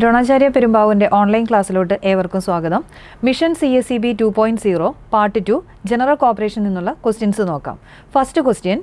Dronacharya പെരുമ്പാവൂരിന്റെ online ക്ലാസ്സിലോട്ട് ഏവർക്കും സ്വാഗതം. Mission C S C B two point zero part two general corporation നിന്നുള്ള questions നോക്കാം. First question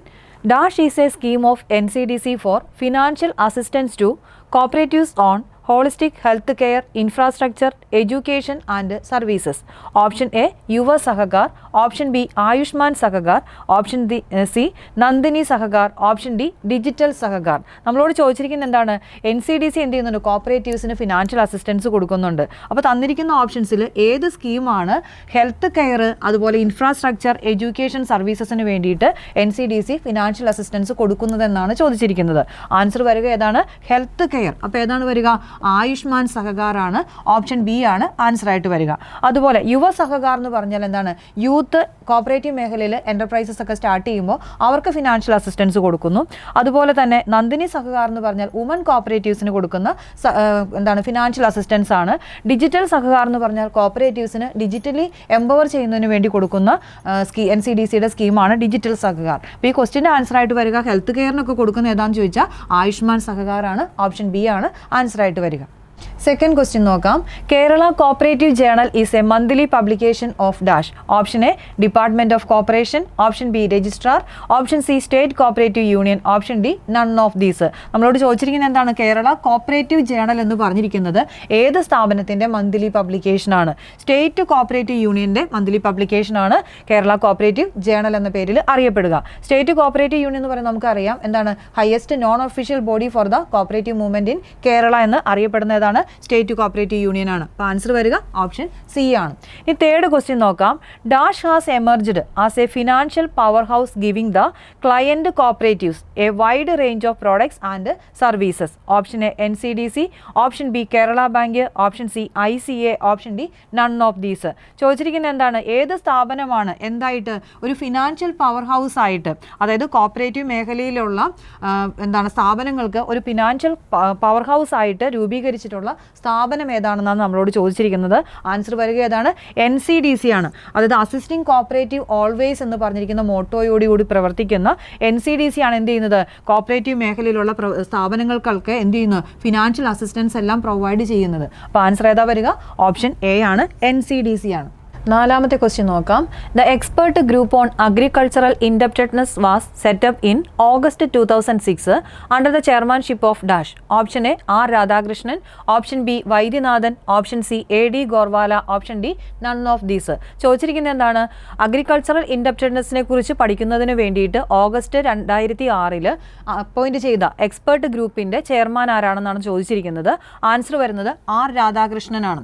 dash is a scheme of N C D C for financial assistance to cooperatives on holistic health care infrastructure education and services. Option A Yuva Sahakar. Option B Ayushman Sahakar. Option D C Nandini Sahakar. Option D digital Sahakar. നമ്മളോട് ചോദിച്ചിരിക്കുന്നത് എന്താണ്? N C D C എന്ത് ചെയ്യുന്നുണ്ട്? കോപ്പറേറ്റീവ്സിന് financial assistance കൊടുക്കുന്നുണ്ട്. അപ്പോൾ തന്നിരിക്കുന്ന ഓപ്ഷൻസിൽ ഏത് സ്കീമാണ് ഹെൽത്ത് കെയർ അതുപോലെ ഇൻഫ്രാസ്ട്രക്ചർ എഡ്യൂക്കേഷൻ സർവീസസിന് വേണ്ടിയിട്ട് N C D C financial assistance കൊടുക്കുന്നതെന്നാണ് ചോദിച്ചിരിക്കുന്നത്. ആൻസർ വരിക ഏതാണ്? Health care. അപ്പോൾ ഏതാണ് വരിക? ആയുഷ്മാൻ സഹകാറാണ് ഓപ്ഷൻ ബി ആണ് ആൻസർ ആയിട്ട് വരിക. അതുപോലെ യുവ സഹകാർ എന്ന് പറഞ്ഞാൽ എന്താണ്? യൂത്ത് കോപ്പറേറ്റീവ് മേഖലയിൽ എന്റർപ്രൈസസ് ഒക്കെ സ്റ്റാർട്ട് ചെയ്യുമ്പോൾ അവർക്ക് ഫിനാൻഷ്യൽ അസിസ്റ്റൻസ് കൊടുക്കുന്നു. അതുപോലെ തന്നെ നന്ദിനി സഹകാർ എന്ന് പറഞ്ഞാൽ വുമൻ കോപ്പറേറ്റീവ്സിന് കൊടുക്കുന്ന എന്താണ് ഫിനാൻഷ്യൽ അസിസ്റ്റൻസ് ആണ്. ഡിജിറ്റൽ സഹകാർ എന്ന് പറഞ്ഞാൽ കോപ്പറേറ്റീവ്സിന് ഡിജിറ്റലി എംപവർ ചെയ്യുന്നതിന് വേണ്ടി കൊടുക്കുന്ന സ്കീ എൻ സി ഡി സിയുടെ സ്കീമാണ് ഡിജിറ്റൽ സഹകാർ. അപ്പോൾ ഈ ക്വസ്റ്റിന്റെ ആൻസർ ആയിട്ട് വരിക. ഹെൽത്ത് കെയറിനൊക്കെ കൊടുക്കുന്ന ഏതാണെന്ന് ചോദിച്ചാൽ ആയുഷ്മാൻ സഹകാറാണ് ഓപ്ഷൻ ബി ആണ് ആൻസർ ആയിട്ട് വരിക. സെക്കൻഡ് ക്വസ്റ്റ്യൻ നോക്കാം. Kerala cooperative journal is a monthly publication of dash option A department of cooperation option B registrar option C state cooperative union option D none of these നമ്മളോട് ചോദിച്ചിരിക്കുന്നത് എന്താണ്? Kerala cooperative journal എന്ന് പറഞ്ഞിരിക്കുന്നത് ഏത് സ്ഥാപനത്തിന്റെ monthly publication ആണ്? State cooperative യൂണിയന്റെ monthly publication ആണ് കേരള കോപ്പറേറ്റീവ് ജേണൽ എന്ന പേരിൽ അറിയപ്പെടുക. സ്റ്റേറ്റ് കോപ്പറേറ്റീവ് യൂണിയൻ എന്ന് പറയുന്നത് നമുക്കറിയാം. എന്താണ്? Highest non official body for the cooperative movement in Kerala എന്ന് അറിയപ്പെടുന്ന ഏതാണ് സ്റ്റേറ്റ് കോപ്പറേറ്റീവ് യൂണിയൻ ആണ്. അപ്പോൾ ആൻസർ വരിക ഓപ്ഷൻ സി ആണ്. ഇനി തേർഡ് ക്വസ്റ്റ്യൻ നോക്കാം. Dash has emerged as a financial power house giving the client cooperatives a wide range of products and services option A N C D C option B Kerala bank option C I C A option D none of these ചോദിച്ചിരിക്കുന്നത് എന്താണ്? ഏത് സ്ഥാപനമാണ്? എന്തായിട്ട്? ഒരു financial power house ആയിട്ട് അതായത് cooperative മേഖലയിലുള്ള എന്താണ് സ്ഥാപനങ്ങൾക്ക് ഒരു ഫിനാൻഷ്യൽ പവർ ഹൗസ് ആയിട്ട് രൂപീകരിച്ചിട്ടുള്ള സ്ഥാപനം ഏതാണെന്നാണ് നമ്മളോട് ചോദിച്ചിരിക്കുന്നത്. ആൻസർ വരിക ഏതാണ്? എൻ സി ഡി സി ആണ്. അതായത് അസിസ്റ്റിംഗ് കോപ്പറേറ്റീവ് ഓൾവേസ് എന്ന് പറഞ്ഞിരിക്കുന്ന മോട്ടോയോടുകൂടി പ്രവർത്തിക്കുന്ന എൻ സി ഡി സി ആണ് എന്ത് ചെയ്യുന്നത്? കോപ്പറേറ്റീവ് മേഖലയിലുള്ള സ്ഥാപനങ്ങൾക്കൊക്കെ എന്ത് ചെയ്യുന്നു? ഫിനാൻഷ്യൽ അസിസ്റ്റൻസ് എല്ലാം പ്രൊവൈഡ് ചെയ്യുന്നത്. അപ്പോൾ ആൻസർ ഏതാ വരിക? ഓപ്ഷൻ എ ആണ്. എൻ സി ഡി സി ആണ്. നാലാമത്തെ ക്വസ്റ്റ്യൻ നോക്കാം. The expert group on agricultural indebtedness was set up in August two thousand six under the chairmanship of dash option A R Radhakrishnan option B Vaidyanathan option C A D Gorwala option D none of these ചോദിച്ചിരിക്കുന്നത് എന്താണ്? Agricultural ഇൻഡപ്റ്റഡ്നെസ്സിനെ കുറിച്ച് പഠിക്കുന്നതിന് വേണ്ടിയിട്ട് August രണ്ടായിരത്തി ആറിൽ appoint ചെയ്ത expert ഗ്രൂപ്പിന്റെ chairman ആരാണെന്നാണ് ചോദിച്ചിരിക്കുന്നത്? ആൻസർ വരുന്നത് ആർ രാധാകൃഷ്ണനാണ്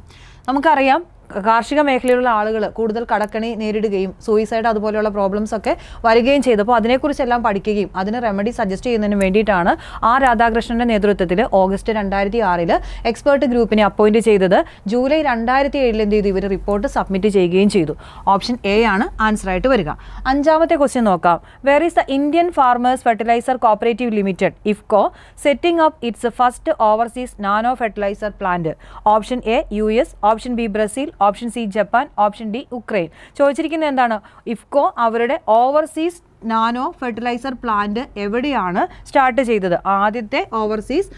നമുക്കറിയാം കാർഷിക മേഖലയിലുള്ള ആളുകൾ കൂടുതൽ കടക്കണി നേരിടുകയും സൂയിസൈഡ് അതുപോലെയുള്ള പ്രോബ്ലംസ് ഒക്കെ വരികയും ചെയ്തപ്പോൾ അതിനെക്കുറിച്ചെല്ലാം പഠിക്കുകയും അതിന് റെമഡി സജസ്റ്റ് ചെയ്യുന്നതിന് വേണ്ടിയിട്ടാണ് ആ രാധാകൃഷ്ണന്റെ നേതൃത്വത്തിൽ ഓഗസ്റ്റ് രണ്ടായിരത്തി ആറിൽ എക്സ്പേർട്ട് ഗ്രൂപ്പിനെ അപ്പോയിന്റ് ചെയ്തത്. ജൂലൈ രണ്ടായിരത്തി ഏഴിൽ എന്ത് ചെയ്തു? ഇവർ റിപ്പോർട്ട് സബ്മിറ്റ് ചെയ്യുകയും ചെയ്തു. ഓപ്ഷൻ എ ആണ് ആൻസർ ആയിട്ട് വരിക. അഞ്ചാമത്തെ ക്വസ്റ്റ്യൻ നോക്കാം. Where is the Indian farmers fertiliser cooperative limited IFFCO setting up its first overseas nano fertiliser plant option A U S option B Brazil option C Japan option D Ukraine. ചോദിച്ചിരിക്കുന്നത് എന്താണ്? ഇഫ്കോ അവരുടെ overseas nano fertiliser plant എവിടെയാണ് start ചെയ്തത്? ആദ്യത്തെ overseas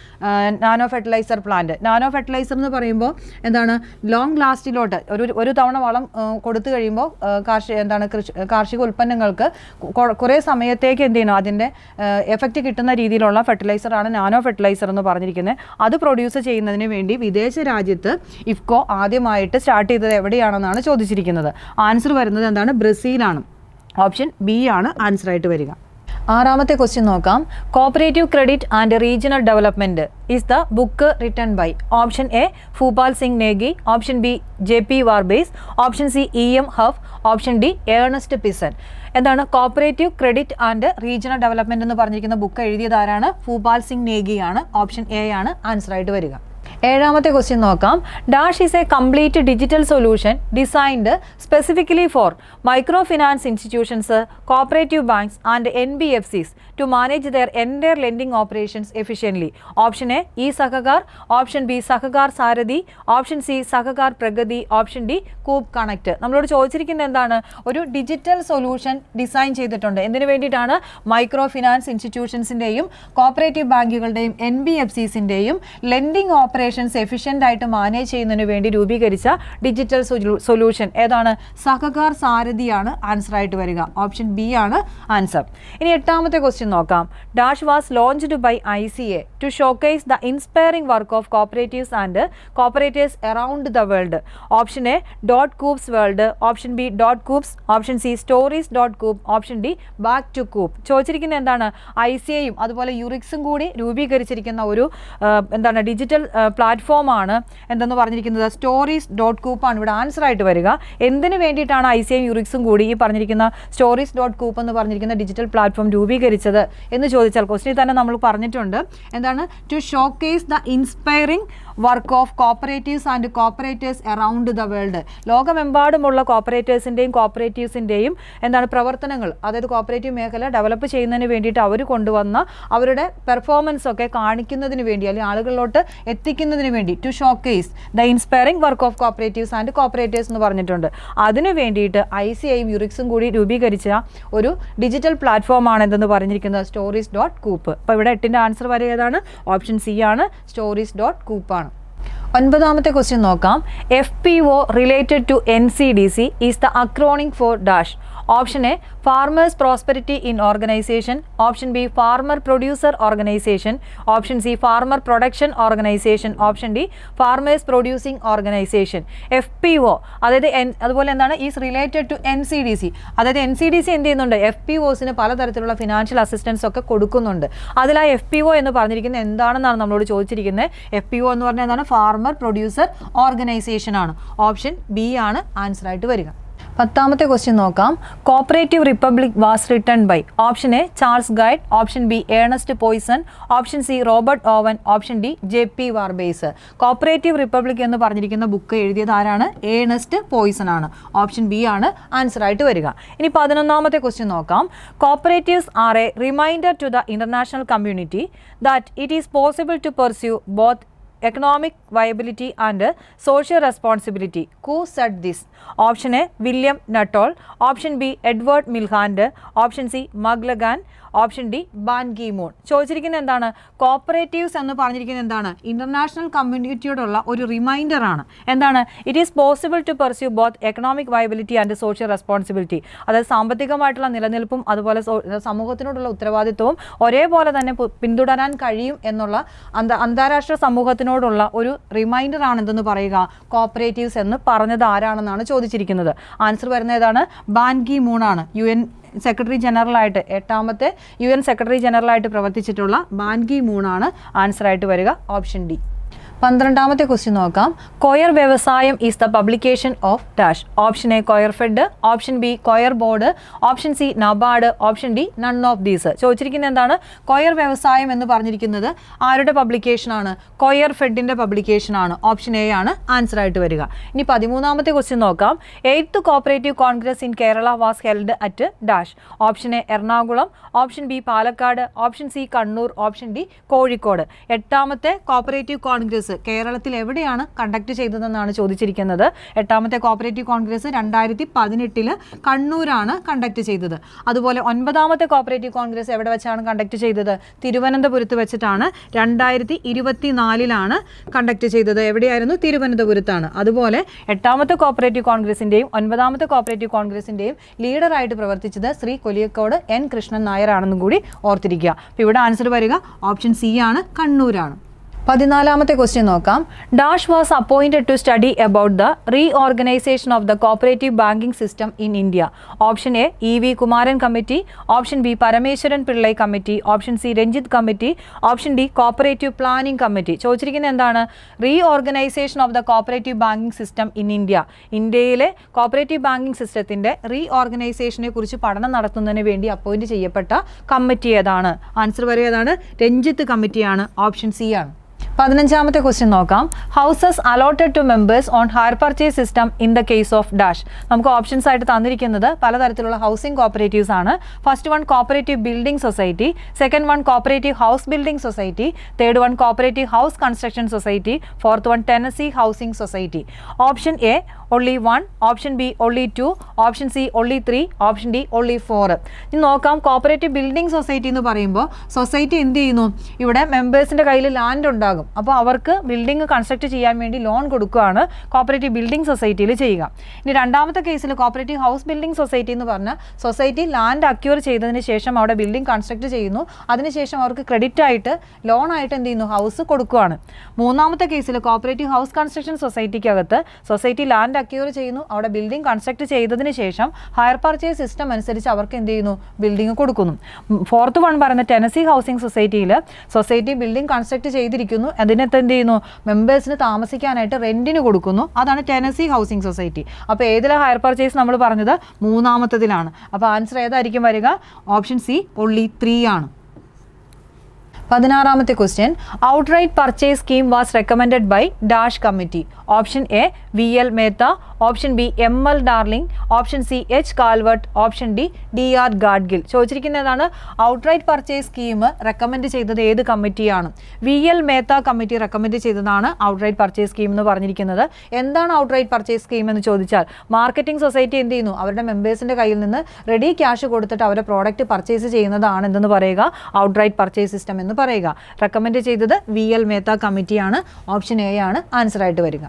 nano fertiliser plant. Nano fertiliser എന്ന് പറയുമ്പോൾ എന്താണ്? Long ലാസ്റ്റിലോട്ട് ഒരു ഒരു തവണ വളം കൊടുത്തു കഴിയുമ്പോൾ കാർഷിക എന്താണ് കൃഷി കാർഷിക ഉൽപ്പന്നങ്ങൾക്ക് കുറേ സമയത്തേക്ക് എന്ത് ചെയ്യണം അതിന്റെ എഫക്റ്റ് കിട്ടുന്ന രീതിയിലുള്ള ഫെർട്ടിലൈസറാണ് നാനോ ഫെർട്ടിലൈസർ എന്ന് പറഞ്ഞിരിക്കുന്നത് അത് പ്രൊഡ്യൂസ് ചെയ്യുന്നതിന് വേണ്ടി വിദേശ രാജ്യത്ത് ഇഫ്കോ ആദ്യമായിട്ട് സ്റ്റാർട്ട് ചെയ്തത് എവിടെയാണെന്നാണ് ചോദിച്ചിരിക്കുന്നത്. ആൻസർ വരുന്നത് എന്താണ്? ബ്രസീലാണ്. ഓപ്ഷൻ ബി ആണ് ആൻസർ ആയിട്ട് വരിക. ആറാമത്തെ ക്വസ്റ്റ്യൻ നോക്കാം. Cooperative credit and regional development is the book written by option A Bhupal Singh Negi option B J P Warbasse option C E M Hough option D Ernest Poisson എന്താണ്? Cooperative credit and regional development എന്ന് പറഞ്ഞിരിക്കുന്ന book എഴുതിയത് ആരാണ്? ഭൂപാൽ സിംഗ് നേഗിയാണ് option A ആണ് answer ആയിട്ട് വരിക. ഏഴാമത്തെ ക്വസ്റ്റ്യൻ നോക്കാം. Dash is a complete digital solution designed specifically for micro finance institutions cooperative banks and N B F Cs to manage their entire lending operations efficiently option A e Sahakar option B Sahakar Sarathi option C Sahakar Pragati option D coop connect നമ്മളോട് ചോദിച്ചിരിക്കുന്നത് എന്താണ്? ഒരു digital solution design ചെയ്തിട്ടുണ്ട്. എന്തിനു വേണ്ടിയിട്ടാണ്? Micro finance ഇൻസ്റ്റിറ്റ്യൂഷൻസിന്റെയും cooperative ബാങ്കുകളുടെയും N B F സിസിന്റെയും ലെൻഡിംഗ് ഓപ്പറേഷൻ ഓപ്പറേഷൻസ് എഫിഷ്യന്റ് ആയിട്ട് മാനേജ് ചെയ്യുന്നതിന് വേണ്ടി രൂപീകരിച്ച ഡിജിറ്റൽ സൊല്യൂഷൻ ഏതാണ്? സഹകാർ സാരഥിയാണ് ആൻസർ ആയിട്ട് വരിക. ഓപ്ഷൻ ബി ആണ് ആൻസർ ഇനി എട്ടാമത്തെ ക്വസ്റ്റ്യൻ നോക്കാം. Dash was launched by I C A to showcase the inspiring work of cooperatives and cooperatives around the world option A dot coops world option B dot coops option C stories dot coop option D back to coop ചോദിച്ചിരിക്കുന്നത് എന്താണ്? I C എയും അതുപോലെ യുറിക്സും കൂടി രൂപീകരിച്ചിരിക്കുന്ന ഒരു എന്താണ്? Digital പ്ലാറ്റ്ഫോമാണ് എന്തെന്ന് പറഞ്ഞിരിക്കുന്നത്? സ്റ്റോറീസ് ഡോട്ട് കൂപ്പാണ് ഇവിടെ ആൻസർ ആയിട്ട് വരിക. എന്തിനു വേണ്ടിയിട്ടാണ് ഐ സി എം യുറിക്സും കൂടി ഈ പറഞ്ഞിരിക്കുന്ന സ്റ്റോറീസ് ഡോട്ട് കൂപ്പ് എന്ന് പറഞ്ഞിരിക്കുന്ന ഡിജിറ്റൽ പ്ലാറ്റ്ഫോം രൂപീകരിച്ചത് എന്ന് ചോദിച്ചാൽ ക്വസ്റ്റിനിൽ തന്നെ നമ്മൾ പറഞ്ഞിട്ടുണ്ട്. എന്താണ്? To showcase the inspiring work of cooperatives and cooperators around the world ലോകമെമ്പാടുമുള്ള കോപ്പറേറ്റേഴ്സിന്റെയും കോപ്പറേറ്റീവ്സിന്റെയും എന്താണ് പ്രവർത്തനങ്ങൾ അതായത് കോപ്പറേറ്റീവ് മേഖല ഡെവലപ്പ് ചെയ്യുന്നതിന് വേണ്ടിയിട്ട് അവർ കൊണ്ടുവന്ന അവരുടെ പെർഫോമൻസ് ഒക്കെ കാണിക്കുന്നതിന് വേണ്ടി അല്ലെങ്കിൽ ആളുകളിലോട്ട് എത്തിക്കുന്നതിന് വേണ്ടി to showcase the inspiring work of cooperatives and cooperators എന്ന് പറഞ്ഞിട്ടുണ്ട്. അതിന് വേണ്ടിയിട്ട് ഐ സി ഐ യുറിക്സും കൂടി രൂപീകരിച്ച ഒരു ഡിജിറ്റൽ പ്ലാറ്റ്ഫോമാണ് എന്തെന്ന് പറഞ്ഞിരിക്കുന്നത് സ്റ്റോറീസ് ഡോട്ട് കൂപ്പ് അപ്പോൾ ഇവിടെ എട്ടിന്റെ ആൻസർ വരെ ഏതാണ്? ഓപ്ഷൻ സി ആണ് സ്റ്റോറീസ് ഡോട്ട് കൂപ്പാണ് ഒൻപതാമത്തെ ക്വസ്റ്റ്യൻ നോക്കാം. F P O related to N C D C is the acronym for dash option A farmers prosperity in organisation option B farmer producer organisation option C farmer production organisation option D farmers producing organisation. F P O അതായത് N അതുപോലെ എന്താണ് is related to N C D C. അതായത് N C D C എന്ത് ചെയ്യുന്നുണ്ട് F P ഒസിന് പലതരത്തിലുള്ള financial assistance ഒക്കെ കൊടുക്കുന്നുണ്ട്. അതിൽ ആ എഫ് പി ഒ എന്ന് പറഞ്ഞിരിക്കുന്നത് എന്താണെന്നാണ് നമ്മളോട് ചോദിച്ചിരിക്കുന്നത്? എഫ് പി ഒ എന്ന് പറഞ്ഞാൽ എന്താണ്? ഫാർമർ പ്രൊഡ്യൂസർ ഓർഗനൈസേഷൻ ആണ്. ഓപ്ഷൻ ബി ആണ് ആൻസർ ആയിട്ട് വരിക. പത്താമത്തെ ക്വസ്റ്റ്യൻ നോക്കാം. Cooperative republic was written by option A Charles Gide option B Ernest Poisson option C Robert Owen option D J P Warbasse cooperative republic എന്ന് പറഞ്ഞിരിക്കുന്ന book എഴുതിയത് ആരാണ്? ഏണസ്റ്റ് പോയ്സൺ ആണ്. ഓപ്ഷൻ ബി ആണ് ആൻസർ ആയിട്ട് വരിക. ഇനി പതിനൊന്നാമത്തെ ക്വസ്റ്റ്യൻ നോക്കാം. Cooperatives are a reminder to the international community that it is possible to pursue both economic viability and social responsibility. Who said this? Option A, William Nuttall. Option B, Edward Milhander. Option C, Maglagan. Option D Ban Ki Moon. ചോദിച്ചിരിക്കുന്നത് എന്താണ്? Cooperatives എന്ന് പറഞ്ഞിരിക്കുന്നത് എന്താണ്? International കമ്മ്യൂണിറ്റിയോടുള്ള ഒരു reminder ആണ്. എന്താണ്? It is possible to pursue both economic viability and social responsibility അതായത് സാമ്പത്തികമായിട്ടുള്ള നിലനിൽപ്പും അതുപോലെ സമൂഹത്തിനോടുള്ള ഉത്തരവാദിത്വവും ഒരേപോലെ തന്നെ പിന്തുടരാൻ കഴിയും എന്നുള്ള അന്ത അന്താരാഷ്ട്ര സമൂഹത്തിനോടുള്ള ഒരു റിമൈൻഡർ ആണ് എന്തെന്ന് പറയുക. കോപ്പറേറ്റീവ്സ് എന്ന് പറഞ്ഞത് ആരാണെന്നാണ് ചോദിച്ചിരിക്കുന്നത്. ആൻസർ വരുന്ന ഏതാണ്? ബാൻഗി ആണ്. യു എൻ സെക്രട്ടറി ജനറലായിട്ട് എട്ടാമത്തെ യു എൻ സെക്രട്ടറി ജനറലായിട്ട് പ്രവർത്തിച്ചിട്ടുള്ള ബാൻകി മൂണാണ് ആൻസർ ആയിട്ട് വരിക ഓപ്ഷൻ ഡി. പന്ത്രണ്ടാമത്തെ ക്വസ്റ്റ്യൻ നോക്കാം. Coir Vyavasayam is the publication of dash option A coir fed. Option B coir board. Option C NABARD. Option D none of these ചോദിച്ചിരിക്കുന്നത് എന്താണ്? Coir വ്യവസായം എന്ന് പറഞ്ഞിരിക്കുന്നത് ആരുടെ പബ്ലിക്കേഷൻ ആണ്? കൊയർ പബ്ലിക്കേഷൻ ആണ്. ഓപ്ഷൻ എ ആണ് ആൻസർ ആയിട്ട് വരിക. ഇനി പതിമൂന്നാമത്തെ ക്വസ്റ്റ്യൻ നോക്കാം. Eighth cooperative congress in Kerala was held at dash option A Ernakulam. Option B Palakkad. Option C Kannur. Option D Kozhikode. എട്ടാമത്തെ കോപ്പറേറ്റീവ് കോൺഗ്രസ് കേരളത്തിൽ എവിടെയാണ് കണ്ടക്ട് ചെയ്തതെന്നാണ് ചോദിച്ചിരിക്കുന്നത്. എട്ടാമത്തെ കോപ്പറേറ്റീവ് കോൺഗ്രസ് രണ്ടായിരത്തി പതിനെട്ടിൽ കണ്ണൂരാണ് കണ്ടക്ട് ചെയ്തത്. അതുപോലെ ഒൻപതാമത്തെ കോപ്പറേറ്റീവ് കോൺഗ്രസ് എവിടെ വെച്ചാണ് കണ്ടക്ട് ചെയ്തത്? തിരുവനന്തപുരത്ത് വെച്ചിട്ടാണ് രണ്ടായിരത്തി ഇരുപത്തിനാലിലാണ് കണ്ടക്ട് ചെയ്തത്. എവിടെയായിരുന്നു? തിരുവനന്തപുരത്താണ്. അതുപോലെ എട്ടാമത്തെ കോപ്പറേറ്റീവ് കോൺഗ്രസിന്റെയും ഒൻപതാമത്തെ കോപ്പറേറ്റീവ് കോൺഗ്രസിന്റെയും ലീഡറായിട്ട് പ്രവർത്തിച്ചത് ശ്രീ കൊലിയക്കോട് എൻ കൃഷ്ണൻ നായരാണെന്നും കൂടി ഓർത്തിരിക്കുക. അപ്പോൾ ഇവിടെ ആൻസർ വരിക. ഓപ്ഷൻ സി ആണ്. കണ്ണൂരാണ്. പതിനാലാമത്തെ ക്വസ്റ്റ്യൻ നോക്കാം. Dash was appointed to study about the reorganisation of the cooperative banking system in India option A E V Kumaran committee option B Parameswaran Pillai committee option C Ranjith committee option D cooperative planning committee ചോദിച്ചിരിക്കുന്നത് എന്താണ്? Reorganisation of the cooperative banking system in India ഇന്ത്യയിലെ cooperative banking സിസ്റ്റത്തിന്റെ റീ ഓർഗനൈസേഷനെ കുറിച്ച് പഠനം നടത്തുന്നതിന് വേണ്ടി അപ്പോയിന്റ് ചെയ്യപ്പെട്ട കമ്മിറ്റി ഏതാണ്? ആൻസർ വരെ ഏതാണ്? രഞ്ജിത്ത് കമ്മിറ്റിയാണ് ഓപ്ഷൻ സി ആണ്. പതിനഞ്ചാമത്തെ ക്വസ്റ്റ്യൻ നോക്കാം. Houses allotted to members on hire purchase system in the case of dash നമുക്ക് ഓപ്ഷൻസ് ആയിട്ട് തന്നിരിക്കുന്നത് പലതരത്തിലുള്ള ഹൗസിംഗ് കോപ്പറേറ്റീവ്സ് ആണ്. First one cooperative building society second one cooperative house building society third one cooperative house construction society fourth one tenancy housing society option A only one option B only two option C only three option D only four ഇനി നോക്കാം cooperative building society എന്ന് പറയുമ്പോൾ society എന്ത് ചെയ്യുന്നു? ഇവിടെ മെമ്പേഴ്സിന്റെ കയ്യിൽ land ഉണ്ടാകും. അപ്പോൾ അവർക്ക് ബിൽഡിംഗ് കൺസ്ട്രക്ട് ചെയ്യാൻ വേണ്ടി ലോൺ കൊടുക്കുകയാണ് കോപ്പറേറ്റീവ് ബിൽഡിംഗ് സൊസൈറ്റിയിൽ ചെയ്യുക. ഇനി രണ്ടാമത്തെ കേസിൽ കോപ്പറേറ്റീവ് ഹൗസ് ബിൽഡിംഗ് സൊസൈറ്റി എന്ന് പറഞ്ഞാൽ സൊസൈറ്റി ലാൻഡ് അക്യൂർ ചെയ്തതിന് ശേഷം അവിടെ ബിൽഡിംഗ് കൺസ്ട്രക്ട് ചെയ്യുന്നു. അതിനുശേഷം അവർക്ക് ക്രെഡിറ്റ് ആയിട്ട് ലോൺ ആയിട്ട് എന്ത് ചെയ്യുന്നു? ഹൗസ് കൊടുക്കുകയാണ്. മൂന്നാമത്തെ കേസിൽ കോപ്പറേറ്റീവ് ഹൗസ് കൺസ്ട്രക്ഷൻ സൊസൈറ്റിക്കകത്ത് സൊസൈറ്റി ലാൻഡ് അക്യൂർ ചെയ്യുന്നു. അവിടെ ബിൽഡിംഗ് കൺസ്ട്രക്ട് ചെയ്തതിന് ശേഷം ഹയർ പർച്ചേസ് സിസ്റ്റം അനുസരിച്ച് അവർക്ക് എന്ത് ചെയ്യുന്നു? ബിൽഡിംഗ് കൊടുക്കുന്നു. ഫോർത്ത് വൺ പറയുന്ന ടെനസി ഹൗസിംഗ് സൊസൈറ്റിയിൽ സൊസൈറ്റി ബിൽഡിംഗ് കൺസ്ട്രക്ട് ചെയ്തിരിക്കുന്നു. അതിനകത്ത് എന്ത് ചെയ്യുന്നു? മെമ്പേഴ്സിന് താമസിക്കാനായിട്ട് റെന്റിന് കൊടുക്കുന്നു. അതാണ് ടെനസി ഹൗസിംഗ് സൊസൈറ്റി അപ്പോൾ ഏതിലെ ഹയർ പർച്ചേസ് നമ്മൾ പറഞ്ഞത്? മൂന്നാമത്തതിലാണ്. അപ്പോൾ ആൻസർ ഏതായിരിക്കും വരിക? ഓപ്ഷൻ സി ഒള്ളി ത്രീ ആണ്. പതിനാറാമത്തെ question outright purchase scheme was recommended by dash committee option A V L Mehta option B M L Darling option C H Calvert option D D R Gadgil ചോദിച്ചിരിക്കുന്നതാണ് outright purchase scheme recommend ചെയ്തത് ഏത് കമ്മിറ്റിയാണ്? V L Mehta committee recommend ചെയ്തതാണ് outright purchase scheme എന്ന് പറഞ്ഞിരിക്കുന്നത്. എന്താണ് outright purchase scheme എന്ന് ചോദിച്ചാൽ marketing society എന്ത് ചെയ്യുന്നു? അവരുടെ മെമ്പേഴ്സിന്റെ കയ്യിൽ നിന്ന് റെഡി ക്യാഷ് കൊടുത്തിട്ട് അവരുടെ പ്രോഡക്റ്റ് പർച്ചേസ് ചെയ്യുന്നതാണ് എന്തെന്ന് പറയുക? ഔട്ട്റൈറ്റ് പർച്ചേസ് സിസ്റ്റം എന്ന് പറയുക. റെക്കമെൻഡ് ചെയ്തത് വി എൽ മേത്ത കമ്മിറ്റിയാണ്. ഓപ്ഷൻ എ ആണ്. ആൻസർ ആയിട്ട് വരിക.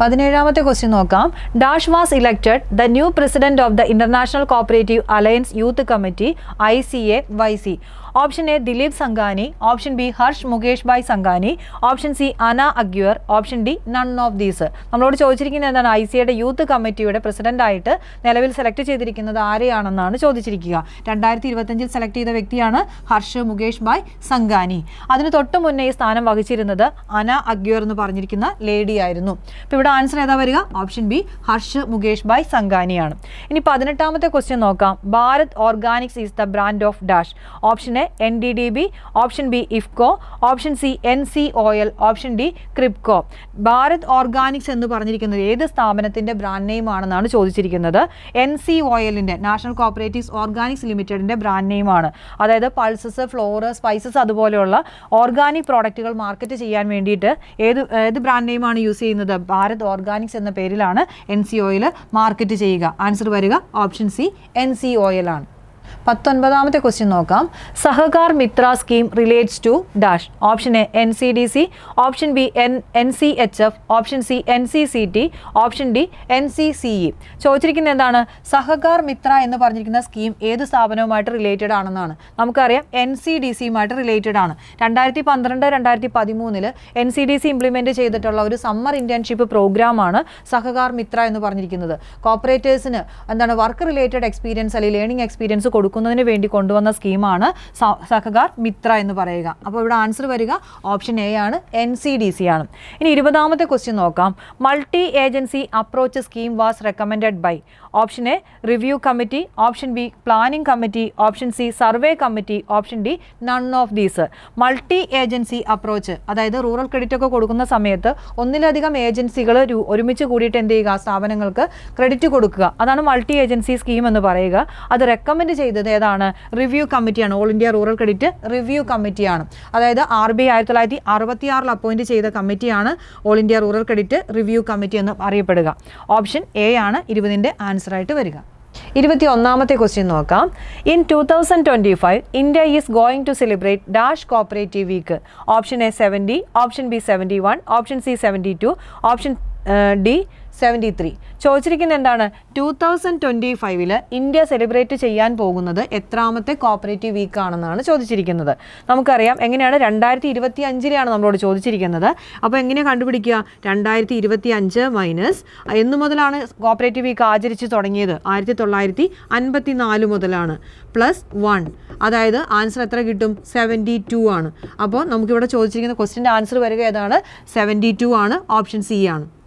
പതിനേഴാമത്തെ ക്വസ്റ്റ്യൻ നോക്കാം. Dash was elected the new president of the international cooperative alliance youth committee I C A Y C option A Dilip Sanghani option B Harsh Mukesh Bhai Sanghani option C Ana Aguiar option D none of these. നമ്മളോട് ചോദിച്ചിരിക്കുന്നത് എന്താണ്? I സിയുടെ youth കമ്മിറ്റിയുടെ പ്രസിഡന്റായിട്ട് നിലവിൽ select ചെയ്തിരിക്കുന്നത് ആരെയാണെന്നാണ് ചോദിച്ചിരിക്കുക. രണ്ടായിരത്തി ഇരുപത്തഞ്ചിൽ select ചെയ്ത വ്യക്തിയാണ് ഹർഷ് മുകേഷ് ഭായ് സംഘാനി. അതിന് തൊട്ട് മുന്നേ ഈ സ്ഥാനം വഹിച്ചിരുന്നത് അന അഗ്യുവർ എന്ന് പറഞ്ഞിരിക്കുന്ന ലേഡി ആയിരുന്നു. അപ്പോൾ ഇവിടെ ആൻസർ ഏതാ വരിക? ഓപ്ഷൻ ബി ഹർഷ് മുകേഷ് ഭായ് സംഘാനിയാണ്. ഇനി പതിനെട്ടാമത്തെ ക്വസ്റ്റ്യൻ നോക്കാം. Bharat organics is the brand of dash. Option A N D D B option B IFFCO option C N C oil option D KRIBHCO Bharat organics എന്ന് പറഞ്ഞിരിക്കുന്നത് ഏത് സ്ഥാപനത്തിന്റെ ബ്രാൻഡ് നെയിം ആണെന്നാണ് ചോദിച്ചിരിക്കുന്നത്? എൻ സി ഓയിലിന്റെ national cooperatives organics ലിമിറ്റഡിന്റെ brand നെയിമാണ് അതായത് പൾസസ് ഫ്ലോറ് സ്പൈസസ് അതുപോലെയുള്ള ഓർഗാനിക് പ്രോഡക്റ്റുകൾ മാർക്കറ്റ് ചെയ്യാൻ വേണ്ടിയിട്ട് ഏത് ഏത് ബ്രാൻഡ് നെയിമാണ് യൂസ് ചെയ്യുന്നത്? ഭാരത് ഓർഗാനിക്സ് എന്ന പേരിലാണ് എൻ സി ഓയിൽ മാർക്കറ്റ് ചെയ്യുക. ആൻസർ വരിക. ഓപ്ഷൻ സി എൻ സി ഓയിലാണ് പത്തൊൻപതാമത്തെ ക്വസ്റ്റ്യൻ നോക്കാം. Sahakar Mitra scheme relates to dash option A N C D C option B N N C H F option C N C C T option D N C C E ചോദിച്ചിരിക്കുന്നത് എന്താണ്? സഹകാർ മിത്ര എന്ന് പറഞ്ഞിരിക്കുന്ന scheme ഏത് സ്ഥാപനവുമായിട്ട് related ആണെന്നാണ്. നമുക്കറിയാം N C D സിയുമായിട്ട് related ആണ്. രണ്ടായിരത്തി പന്ത്രണ്ട് രണ്ടായിരത്തി പതിമൂന്നിൽ N C D C implement ചെയ്തിട്ടുള്ള ഒരു സമ്മർ ഇന്റേൺഷിപ്പ് പ്രോഗ്രാമാണ് സഹകാർ മിത്ര എന്ന് പറഞ്ഞിരിക്കുന്നത്. കോപ്പറേറ്റേഴ്സിന് എന്താണ് വർക്ക് റിലേറ്റഡ് എക്സ്പീരിയൻസ് അല്ലെങ്കിൽ ലേണിംഗ് എക്സ്പീരിയൻസ് കൊടുക്കുന്നതിന് വേണ്ടി കൊണ്ടുവന്ന സ്കീമാണ് സഹകാർ മിത്ര എന്ന് പറയുക. അപ്പോൾ ഇവിടെ ആൻസർ വരിക. ഓപ്ഷൻ എ ആണ് എൻ സി ഡി സി ആണ്. ഇനി ഇരുപതാമത്തെ ക്വസ്റ്റ്യൻ നോക്കാം. Multi agency approach scheme was recommended by option A review committee option B planning committee option C survey committee option D none of these multi agency approach അതായത് rural credit ഒക്കെ കൊടുക്കുന്ന സമയത്ത് ഒന്നിലധികം ഏജൻസികൾ ഒരുമിച്ച് കൂടിയിട്ട് എന്ത് ചെയ്യുക? സ്ഥാപനങ്ങൾക്ക് ക്രെഡിറ്റ് കൊടുക്കുക. അതാണ് മൾട്ടി ഏജൻസി സ്കീം എന്ന് പറയുക. അത് റെക്കമെൻഡ് ചെയ്തത് ഏതാണ്? റിവ്യൂ കമ്മിറ്റിയാണ്. All India rural credit review കമ്മിറ്റിയാണ്. അതായത് ആർ ബി ആയിരത്തി തൊള്ളായിരത്തി അറുപത്തി ആറിൽ അപ്പോയിന്റ് ചെയ്ത കമ്മിറ്റിയാണ് all India rural credit review committee എന്ന് അറിയപ്പെടുക. ഓപ്ഷൻ എ ആണ് ഇരുപതിന്റെ ആൻസർ ആയിട്ട് വരിക. ഇരുപത്തി ഒന്നാമത്തെ ക്വസ്റ്റ്യൻ നോക്കാം. In two thousand twenty five India is going to celebrate dash cooperative week. Option A seventy option B seventy one option C seventy two option D seventy three ചോദിച്ചിരിക്കുന്നത് എന്താണ്? Two thousand twenty ഫൈവിൽ India celebrate ചെയ്യാൻ പോകുന്നത് എത്രാമത്തെ cooperative week ആണെന്നാണ് ചോദിച്ചിരിക്കുന്നത്. നമുക്കറിയാം എങ്ങനെയാണ്? രണ്ടായിരത്തി ഇരുപത്തി അഞ്ചിലെയാണ് നമ്മളോട് ചോദിച്ചിരിക്കുന്നത്. അപ്പോൾ എങ്ങനെ കണ്ടുപിടിക്കുക? രണ്ടായിരത്തി ഇരുപത്തി അഞ്ച് മൈനസ് എന്ന് മുതലാണ് കോപ്പറേറ്റീവ് വീക്ക് ആചരിച്ച് തുടങ്ങിയത്. ആയിരത്തി തൊള്ളായിരത്തി അൻപത്തി നാല് മുതലാണ്. പ്ലസ് വൺ അതായത് ആൻസർ എത്ര കിട്ടും? സെവന്റി ടു ആണ്. അപ്പോൾ നമുക്കിവിടെ ചോദിച്ചിരിക്കുന്ന ക്വസ്റ്റിന്റെ ആൻസർ വരിക ഏതാണ്? സെവന്റി ടു ആണ്. ഓപ്ഷൻ സി ആണ്.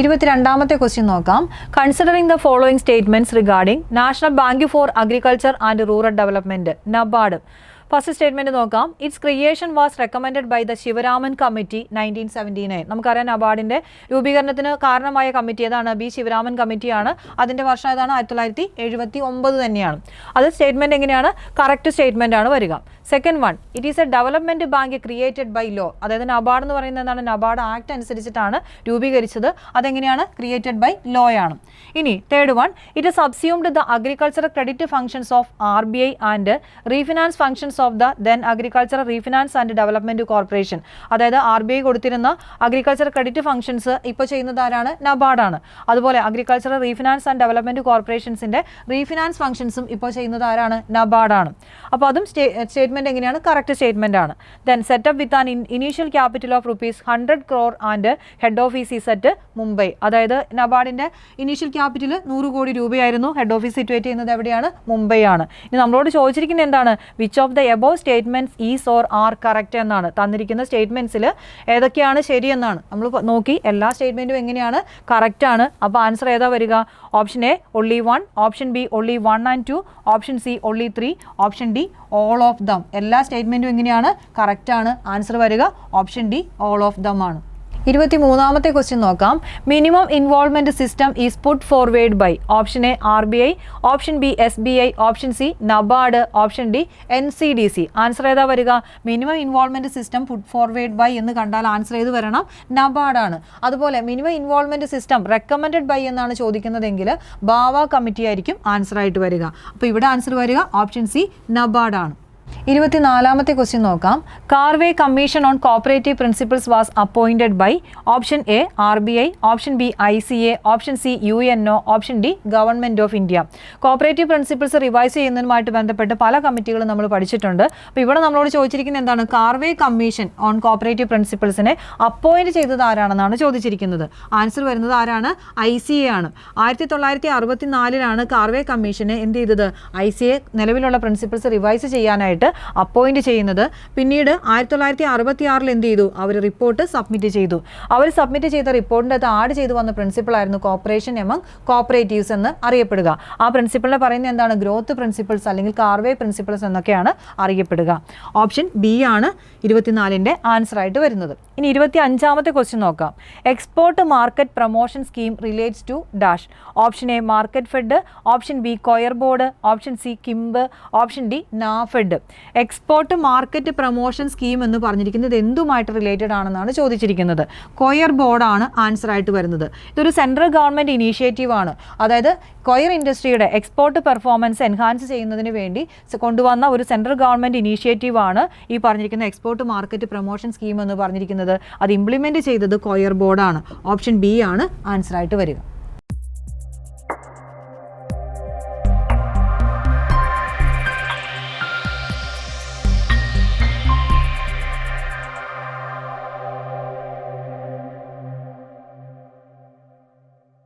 ഇരുപത്തിരണ്ടാമത്തെ ക്വസ്റ്റ്യൻ നോക്കാം. Considering the following statements regarding national bank for agriculture and rural development NABARD first statement നോക്കാം. Its creation was recommended by the Sivaraman committee nineteen seventy nine നമുക്കറിയാം അവാർഡിന്റെ രൂപീകരണത്തിന് കാരണമായ committee ഏതാണ്? ബി ശിവരാമൻ കമ്മിറ്റിയാണ് അതിന്റെ വർഷം ഏതാണ്? ആയിരത്തി തൊള്ളായിരത്തി എഴുപത്തി ഒമ്പത് തന്നെയാണ്. അത് സ്റ്റേറ്റ്മെന്റ് എങ്ങനെയാണ്? കറക്റ്റ് സ്റ്റേറ്റ്മെന്റ് ആണ് വരിക. Second one it is a development bank created by law അതായത് നബാർഡ് എന്ന് പറയുന്നത് എന്താണ്? നബാർഡ് ആക്ട് അനുസരിച്ചിട്ടാണ് രൂപീകരിച്ചത്. അതെങ്ങനെയാണ്? ക്രിയേറ്റഡ് ബൈ ലോ ആണ്. ഇനി third one it subsumed the agriculture credit functions of R B I and refinance functions of the then agricultural refinance and development corporation അതായത് ആർ ബി ഐ കൊടുത്തിരുന്ന agriculture credit functions ഇപ്പോൾ ചെയ്യുന്നത് ആരാണ്? നബാർഡാണ് അതുപോലെ agricultural refinance and development കോർപ്പറേഷൻസിന്റെ refinance ഫംഗ്ഷൻസും ഇപ്പോൾ ചെയ്യുന്നത് ആരാണ്? നബാർഡാണ് അപ്പോൾ അതും സ്റ്റേറ്റ്മെന്റ് എങ്ങനെയാണ്? കറക്റ്റ് സ്റ്റേറ്റ്മെന്റ് ആണ്. Then setup with an initial capital of rupees hundred crore and head office is set Mumbai അതായത് നബാർഡിന്റെ ഇനീഷ്യൽ ക്യാപിറ്റൽ നൂറ് കോടി രൂപയായിരുന്നു. ഹെഡ് ഓഫീസ് സിറ്റുവേറ്റ് ചെയ്യുന്നത് എവിടെയാണ്? മുംബൈ ആണ്. ഇനി നമ്മളോട് ചോദിച്ചിരിക്കുന്നത് എന്താണ്? Which of the above statements is or are correct എന്നാണ്. തന്നിരിക്കുന്ന സ്റ്റേറ്റ്മെന്റ്സിൽ ഏതൊക്കെയാണ് ശരിയെന്നാണ്. നമ്മൾ നോക്കി എല്ലാ സ്റ്റേറ്റ്മെന്റും എങ്ങനെയാണ്? കറക്റ്റ് ആണ്. അപ്പോൾ ആൻസർ ഏതാ വരിക? Option A only one option B only one and two option C only three option D all of them എല്ലാ സ്റ്റേറ്റ്മെന്റും എങ്ങനെയാണ്? കറക്റ്റ് ആണ്. ആൻസർ വരിക. Option D all of them ആണ്. ഇരുപത്തി മൂന്നാമത്തെ ക്വസ്റ്റ്യൻ നോക്കാം. Minimum involvement system is put forward by option A R B I option B S B I option C NABARD option D N C D C answer ഏതാ വരിക? Minimum involvement system put forward by എന്ന് കണ്ടാൽ answer ചെയ്ത് വരണം? നബാർഡാണ് അതുപോലെ minimum involvement system recommended by എന്നാണ് ചോദിക്കുന്നതെങ്കിൽ ബാവ കമ്മിറ്റി ആയിരിക്കും ആൻസർ ആയിട്ട് വരിക. അപ്പോൾ ഇവിടെ ആൻസർ വരിക ഓപ്ഷൻ സി നബാർഡാണ് ഇരുപത്തിനാലാമത്തെ ക്വസ്റ്റ്യൻ നോക്കാം. Karve commission on cooperative principles was appointed by option A R B I option B I C A option C U N O option D government of India cooperative principles revise ചെയ്യുന്നതുമായിട്ട് ബന്ധപ്പെട്ട് പല കമ്മിറ്റികളും നമ്മൾ പഠിച്ചിട്ടുണ്ട്. അപ്പോൾ ഇവിടെ നമ്മളോട് ചോദിച്ചിരിക്കുന്നത് എന്താണ്? Karve commission on cooperative പ്രിൻസിപ്പിൾസിനെ അപ്പോയിന്റ് ചെയ്തത് ആരാണെന്നാണ് ചോദിച്ചിരിക്കുന്നത്. ആൻസർ വരുന്നത് ആരാണ്? ഐ സി എ ആണ്. ആയിരത്തി തൊള്ളായിരത്തി അറുപത്തി നാലിലാണ് കാർവേ കമ്മീഷനെ എന്ത് ചെയ്തത്? ഐ സി എ നിലവിലുള്ള പ്രിൻസിപ്പിൾസ് റിവൈസ് ചെയ്യാനായിട്ട് അപ്പോയിന്റ് ചെയ്യുന്നത്. പിന്നീട് ആയിരത്തി തൊള്ളായിരത്തി അറുപത്തി ആറിൽ എന്ത് ചെയ്തു? അവർ റിപ്പോർട്ട് സബ്മിറ്റ് ചെയ്തു. അവർ സബ്മിറ്റ് ചെയ്ത റിപ്പോർട്ടിന്റെ അകത്ത് ആഡ് ചെയ്തു വന്ന പ്രിൻസിപ്പിൾ ആയിരുന്നു കോപ്പറേഷൻ എമംഗ് കോപ്പറേറ്റീവ്സ് എന്ന് അറിയപ്പെടുക. ആ പ്രിൻസിപ്പിളിനെ പറയുന്നത് എന്താണ്? ഗ്രോത്ത് പ്രിൻസിപ്പിൾസ് അല്ലെങ്കിൽ കാർവേ പ്രിൻസിപ്പിൾസ് എന്നൊക്കെയാണ് അറിയപ്പെടുക. ഓപ്ഷൻ ബി ആണ് ഇരുപത്തിനാലിന്റെ ആൻസർ ആയിട്ട് വരുന്നത്. ഇനി ഇരുപത്തി അഞ്ചാമത്തെ ക്വസ്റ്റ്യൻ നോക്കാം export market promotion scheme relates to dash option A Marketfed option B coir board option C കിംബ് option D NAFED export market promotion scheme എന്ന് പറഞ്ഞിരിക്കുന്നത് എന്തുമായിട്ട് റിലേറ്റഡ് ആണെന്നാണ് ചോദിച്ചിരിക്കുന്നത്. കൊയർ ബോർഡാണ് ആൻസർ ആയിട്ട് വരുന്നത്. ഇതൊരു സെൻട്രൽ ഗവൺമെന്റ് ഇനീഷ്യേറ്റീവ് ആണ്. അതായത് കൊയർ ഇൻഡസ്ട്രിയുടെ എക്സ്പോർട്ട് പെർഫോമൻസ് എൻഹാൻസ് ചെയ്യുന്നതിന് വേണ്ടി കൊണ്ടുവന്ന ഒരു സെൻട്രൽ ഗവൺമെന്റ് ഇനീഷ്യേറ്റീവ് ആണ് ഈ പറഞ്ഞിരിക്കുന്ന എക്സ്പോർട്ട് മാർക്കറ്റ് പ്രൊമോഷൻ സ്കീം എന്ന് പറഞ്ഞിരിക്കുന്നത്. അത് ഇംപ്ലിമെന്റ് ചെയ്തത് കൊയർ ബോർഡാണ് ഓപ്ഷൻ ബി ആണ് ആൻസർ ആയിട്ട് വരിക.